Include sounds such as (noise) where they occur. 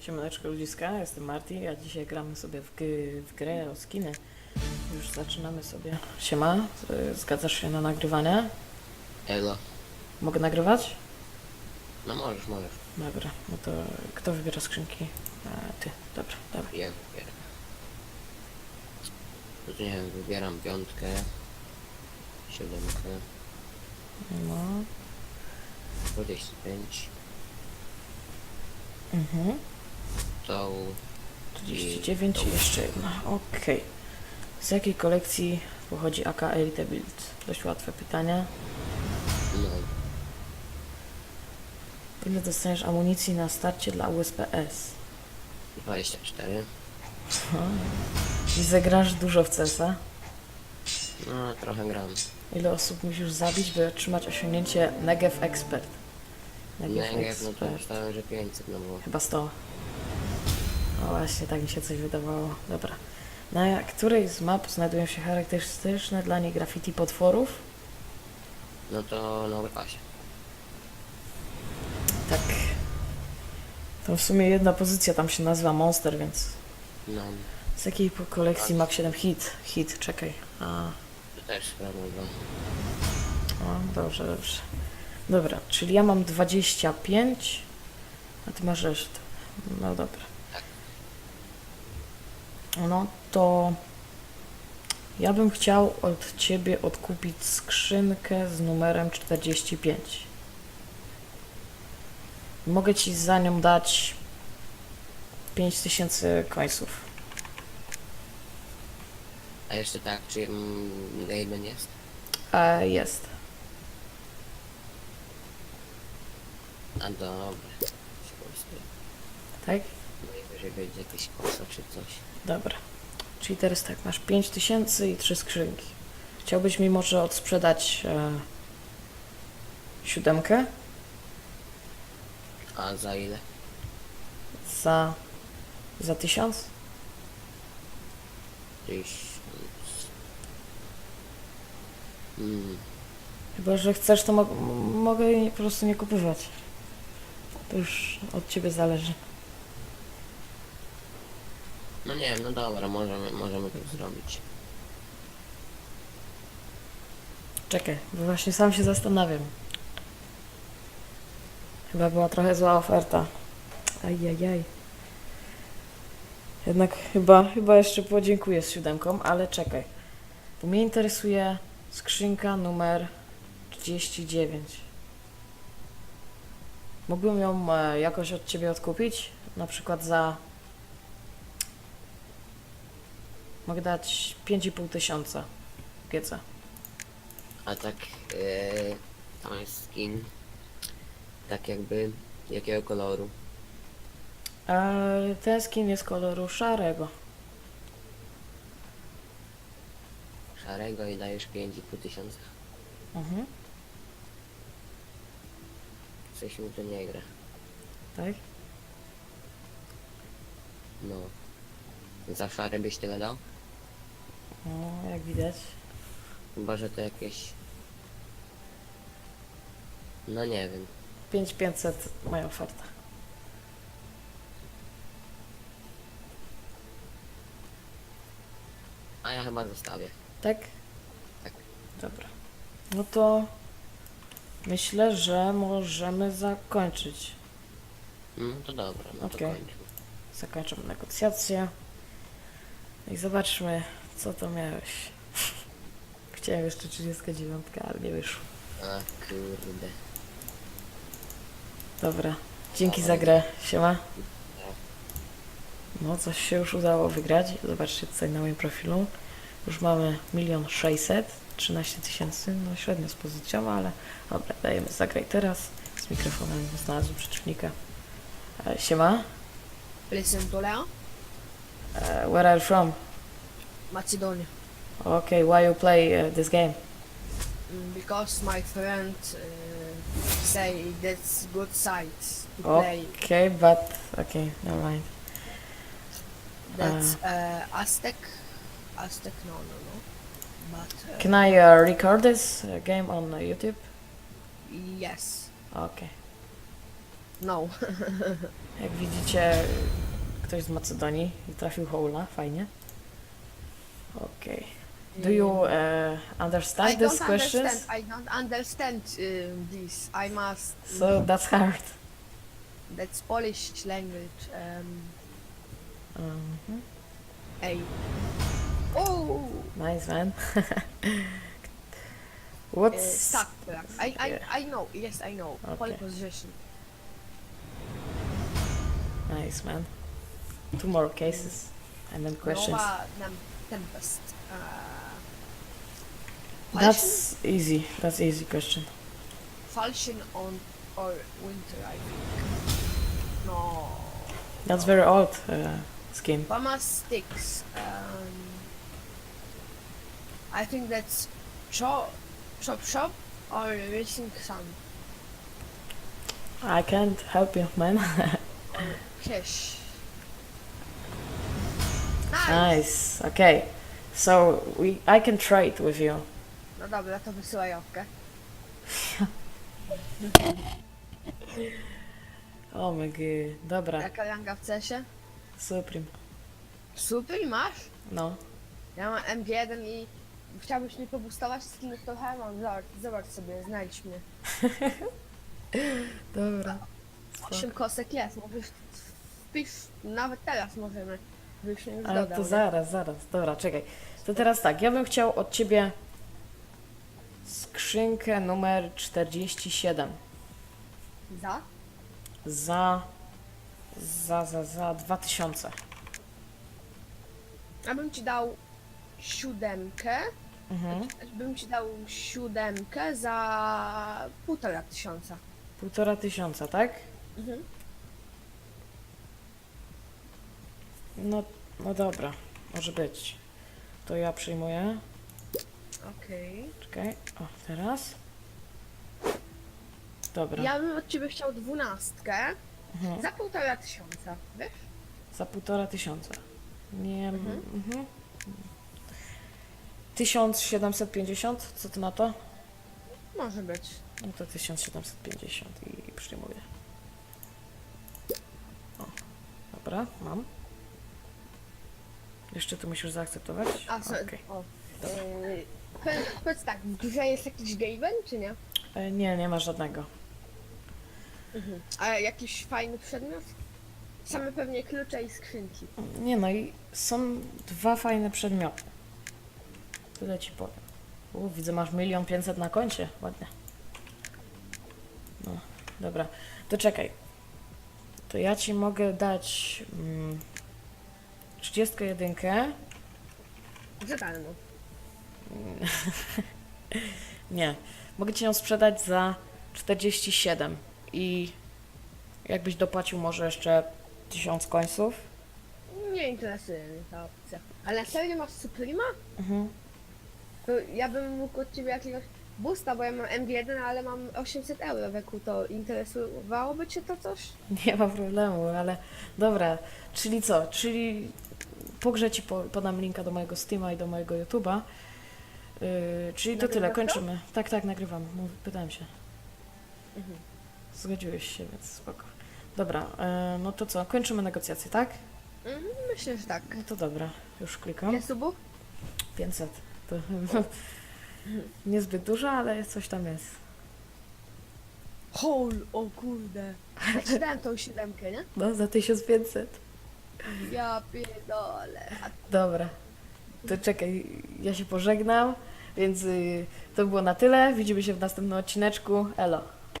Siemaneczko ludziska, jestem Marty, a dzisiaj gramy sobie w, gry, w grę o skiny. Już zaczynamy sobie. Siema, y, zgadzasz się na nagrywanie? Elo. Mogę nagrywać? No możesz, możesz. Dobra, no to kto wybiera skrzynki? A, ty, dobra, dobra. Ja wybieram. No to nie wiem, wybieram piątkę. Siódemkę. No. 25. Mhm. Tą... 39 i jeszcze jedna. Okej. Z jakiej kolekcji pochodzi AK Elite Build? Dość łatwe pytanie. No. Ile dostaniesz amunicji na starcie dla USPS? 24. I zagrasz dużo w CESa? No, trochę gram. Ile osób musisz zabić, by otrzymać osiągnięcie Negev Expert? Negev, no to myślałem, że 500, no bo... Chyba 100. O właśnie, tak mi się coś wydawało. Dobra. Na której z map znajdują się charakterystyczne dla niej graffiti potworów? No to na overpassie. Tak. To w sumie jedna pozycja tam się nazywa Monster, więc... No, Z jakiej po kolekcji Mach 7 Hit? Hit, czekaj. A, to też sprawdzam go. o, dobrze, dobrze. Dobra, czyli ja mam 25, a ty masz resztę. No dobra. No to ja bym chciał od ciebie odkupić skrzynkę z numerem 45. Mogę ci za nią dać 5000 końców. A jeszcze tak, czy mm, Gaben jest? E, jest. A dobra. Tak? Najwyżej będzie jakieś kosa czy coś. Dobra. Czyli teraz tak, masz 5000 i 3 skrzynki. Chciałbyś mi może odsprzedać e, siódemkę A za ile? za, za 1000? Gdzieś... Mm, Chyba, że chcesz, to mo mogę jej po prostu nie kupować. To już od ciebie zależy. No nie wiem, no dobra, możemy, możemy tak zrobić. Czekaj, bo właśnie sam się zastanawiam. Chyba była trochę zła oferta. Ajajaj. Jednak chyba, chyba jeszcze podziękuję z siódemką, ale czekaj. Bo mnie interesuje skrzynka numer 39. Mógłbym ją e, jakoś od ciebie odkupić? Na przykład za... Mogę dać 5,5 tysiąca. GC. A tak, yy, tam jest skin. Tak jakby, jakiego koloru? E, ten skin jest koloru szarego. Szarego i dajesz 5,5 tysiąca. Mhm. Coś mi to nie gra. Tak? No. Za szare byś tyle dał? No, jak widać. Chyba, że to jakieś... No nie wiem. 5500 moja oferta. A ja chyba zostawię. Tak? Tak. Dobra. No to myślę, że możemy zakończyć. No to dobra, no to Okej. kończmy. Zakończymy negocjacje. I zobaczmy, co to miałeś. Chciałem jeszcze 39, ale nie wyszło. A kurde. Dobra. Dzięki za grę. Siema. No, coś się już udało wygrać. Zobaczcie tutaj na moim profilu. Już mamy milion sześćset, 13 tysięcy, no średnio z pozycją, ale dobra, dajemy zagraj teraz. Z mikrofonem znalazłem przeciwnika. E, siema. Listen to Leo, E, where are you from? Macedonia. Okay, why you play uh, this game? Mm, Because my friend uh, say that's good site to play. Okay, but okay, never mind. That's uh, Aztec. Aztec, no, no, no. But uh, Can I uh, record this uh, game on uh, YouTube? yes. Okay. No. (laughs) Jak widzicie, ktoś z Macedonii trafił Houla, fajnie. Okej. Do you uh, I understand don't these questions? understand. I don't understand um, this. I must. So that's hard. That's Polish language. Um, Mhm. A. Oh, Nice man. (laughs) uh, What's. I, I, Yeah. I know. Yes, I know. Pole Okay. position. nice man? Two more cases and then questions. Tempest. Uh, That's easy. That's easy question. Falchion on or Winter, I think. No. That's very old uh, skin. Famas sticks. Um, I think that's chop, chop, shop or racing sun. I can't help you, man. (laughs) Cash. Nice. Nice. Okay. So we, I can trade with you. No dobra, to wysyłaj owkę. (laughs) Oh my god. Dobra. Jaka ranga w cesie? Supreme. Super, masz? No. Ja mam M1 i chciałbyś mnie pobustować skinów trochę? Mam, zobacz, zobacz sobie, znajdź mnie. (laughs) Dobra. 8 kosek jest, możesz wpisz, nawet teraz możemy. Już Ale dodał. to nie? zaraz, zaraz. Dobra, czekaj. To teraz tak, ja bym chciał od ciebie skrzynkę numer 47 Za? za za za za 2000. Ja bym ci dał siódemkę. Mhm. Bym ci dał siódemkę za półtora tysiąca. Półtora tysiąca, tak? Mhm. No, no dobra, może być. To ja przyjmuję. Okej. Czekaj. O, teraz. Dobra. Ja bym od ciebie chciał dwunastkę Mhm. za półtora tysiąca, wiesz? Za półtora tysiąca. Nie. Mhm. Mhm. 1750, co ty na to? Może być. No to 1750 i przyjmuję. O, dobra, mam. Jeszcze tu musisz zaakceptować? A co? Okej. O. Yy, powiedz, powiedz tak, w grze jest jakiś gaven, czy nie? E, Nie, nie ma żadnego. Mhm. A jakiś fajny przedmiot? Same pewnie klucze i skrzynki. Nie no i są dwa fajne przedmioty. Tyle ci powiem. U, widzę, masz milion pięćset na koncie. Ładnie. No, dobra. To czekaj. To ja ci mogę dać mm, 31. Za darmo. Nie. Mogę ci ją sprzedać za 47. I jakbyś dopłacił może jeszcze 1000 końców. Nie interesuje mnie ta opcja. Ale serio masz Suprema? Mhm. To ja bym mógł od ciebie jakiegoś boosta, bo ja mam M1, ale mam 800 euro wokół, to interesowałoby cię to coś? (laughs) Nie ma problemu, ale dobra, czyli co? Czyli po grze ci po, podam linka do mojego Steama i do mojego YouTube'a. Yy, czyli to tyle, to? kończymy. Tak, tak, nagrywam. Mów, pytałem się. Mhm. Zgodziłeś się, więc spoko. Dobra, yy, no to co? Kończymy negocjacje, tak? Mhm, myślę, że tak. No to dobra, już klikam. Ile subów? 500. To (laughs) niezbyt dużo, ale coś tam jest. Hol, o kurde. Ja ci dałem tą siódemkę, nie? No, za 1500. Ja pierdolę. Dobra. To czekaj, ja się pożegnam, więc y, to było na tyle. Widzimy się w następnym odcineczku. Elo.